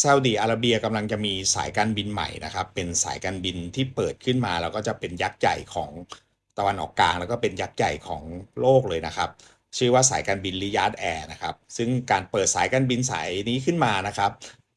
ซาอุดีอาระเบียกำลังจะมีสายการบินใหม่นะครับ เป็นสายการบินที่เปิดขึ้นมาแล้วก็จะเป็นยักษ์ใหญ่ของตะวันออกกลาง แล้วก็เป็นยักษ์ใหญ่ของโลกเลยนะครับ ชื่อว่าสายการบินริยาดแอร์นะครับ ซึ่งการเปิดสายการบินสายนี้ขึ้นมานะครับ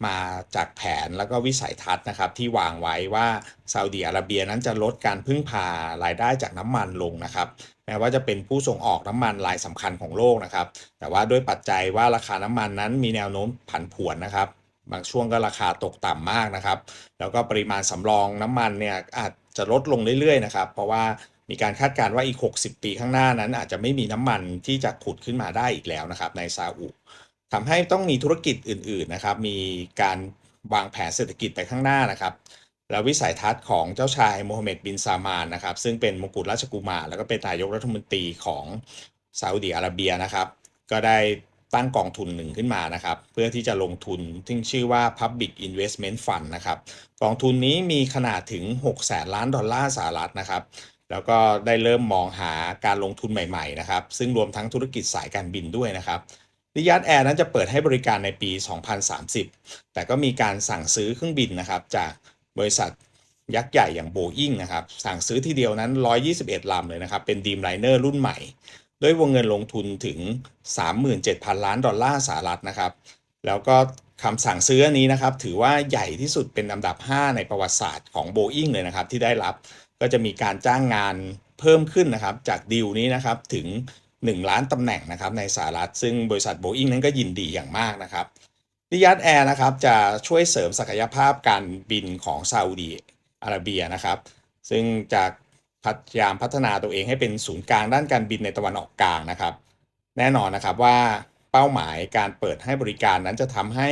มาจากแผนแล้วก็วิสัยทัศน์นะครับ ที่วางไว้ว่าซาอุดีอาระเบียนั้นจะลดการพึ่งพารายได้จากน้ำมันลงนะครับแม้ว่าจะเป็นผู้ส่งออกน้ำมันรายสำคัญของโลกนะครับ แต่ว่าด้วยปัจจัยว่าราคาน้ำมันนั้นมีแนวโน้มผันผวนนะครับ บางช่วงก็ราคาตกต่ำมากนะครับ แล้วก็ปริมาณสำรองน้ำมันเนี่ยอาจจะลดลงเรื่อยๆนะครับ เพราะว่ามีการคาดการณ์ว่าอีก 60 ปีข้างหน้านั้น อาจจะไม่มีน้ำมันที่จะขุดขึ้นมาได้อีกแล้วนะครับ ในซาอุทำให้ต้องมีธุรกิจอื่นๆนะครับ มีการวางแผนเศรษฐกิจไปข้างหน้านะครับ แล้ววิสัยทัศน์ของเจ้าชายโมฮัมเหม็ดบินซามานนะครับ ซึ่งเป็นมงกุฎราชกุมารแล้วก็เป็นนายกรัฐมนตรีของซาอุดีอาระเบียนะครับ ก็ได้ ตั้งกองทุนหนึ่งขึ้นมานะครับ เพื่อที่จะลงทุนที่ชื่อว่า Public Investment Fund นะครับ กองทุนนี้มีขนาดถึง 6 แสนล้านดอลลาร์สหรัฐนะครับ แล้วก็ได้เริ่มมองหาการลงทุนใหม่ๆนะครับ ซึ่งรวมทั้งธุรกิจสายการบินด้วยนะครับริยาดแอร์นั้นจะเปิดให้บริการในปี 2030 แต่ก็มีการสั่งซื้อเครื่องบินนะครับ จากบริษัทยักษ์ใหญ่อย่างโบอิงนะครับ สั่งซื้อทีเดียวนั้น 121 ลำเลยนะครับ เป็นดีมไลเนอร์รุ่นใหม่ ด้วยวงเงินลงทุนถึง 37,000 ล้านดอลลาร์สหรัฐนะครับ แล้วก็คำสั่งซื้ออันนี้นะครับ ถือว่าใหญ่ที่สุดเป็นอันดับ 5 ในประวัติศาสตร์ของ Boeing เลยนะครับ ที่ได้รับก็จะมีการจ้างงานเพิ่มขึ้นนะครับ จากดีลนี้นะครับถึง 1 ล้านตำแหน่งนะครับในสหรัฐ ซึ่งบริษัท Boeing นั้นก็ยินดีอย่างมากนะครับริยาดแอร์นะครับจะช่วยเสริมศักยภาพการบินของซาอุดีอาระเบียนะครับ ซึ่งจาก พยายามพัฒนาตัวเองให้เป็นศูนย์กลางด้านการบินในตะวันออกกลางนะครับ แน่นอนนะครับว่าเป้าหมายการเปิดให้บริการนั้นจะทำให้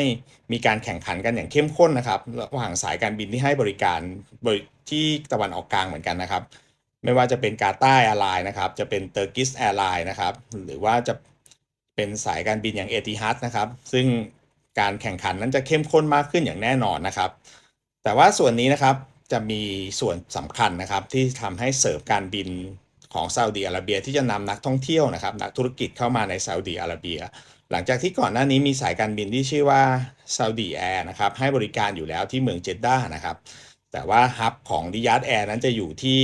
มีการแข่งขันกันอย่างเข้มข้นนะครับระหว่างสายการบินที่ให้บริการที่ตะวันออกกลางเหมือนกันนะครับ ไม่ว่าจะเป็นกาตาแอร์ไลน์นะครับ จะเป็นเตอร์กิสแอร์ไลน์นะครับ หรือว่าจะเป็นสายการบินอย่างเอติฮัดนะครับ ซึ่งการแข่งขันนั้นจะเข้มข้นมากขึ้นอย่างแน่นอนนะครับ แต่ว่าส่วนนี้นะครับ จะมีส่วนสำคัญนะครับที่ทำให้เสริมการบินของซาอุดีอาระเบียที่จะนำนักท่องเที่ยวนะครับนักธุรกิจเข้ามาในซาอุดีอาระเบีย หลังจากที่ก่อนหน้านี้มีสายการบินที่ชื่อว่าซาอุดีแอร์นะครับให้บริการอยู่แล้วที่เมืองเจดดานะครับแต่ว่าฮับของริยาดแอร์นั้นจะอยู่ที่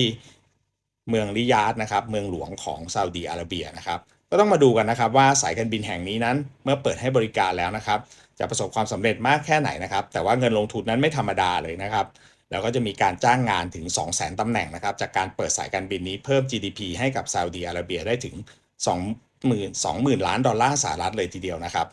เมืองริยาดนะครับเมืองหลวงของซาอุดีอาระเบียนะครับก็ต้องมาดูกันนะครับว่าสายการบินแห่งนี้นั้นเมื่อเปิดให้บริการแล้วนะครับ จะประสบความสำเร็จมากแค่ไหนนะครับ แต่ว่าเงินลงทุนนั้นไม่ธรรมดาเลยนะครับ แล้วก็จะมีการจ้างงานถึง 2 0 0 0 0 0ตำแหน่งนะครับ จากการเปิดสายการบินนี้เพิ่ม GDP ให้กับซาอุดีอาระเบียได้ถึง 20,000 0 0ล้านดอลลาร์สหรัฐเลยทีเดียวนะครับ